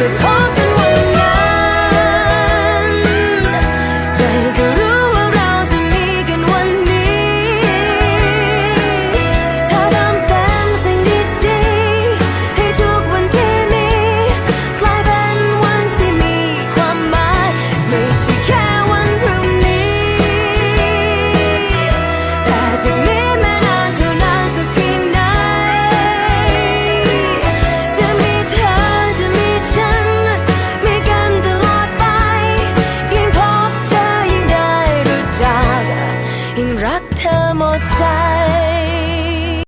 ก็ขอเป็นวันนั้นใจก็รู้ว่าเราจะมีกันวันนี้ ถ้าเริ่มเต็มสิ่งดีๆให้ทุกวันที่มีกลายเป็นวันที่มีความหมาย ไม่ใช่แค่วันพรุ่งนี้ แต่จากนี้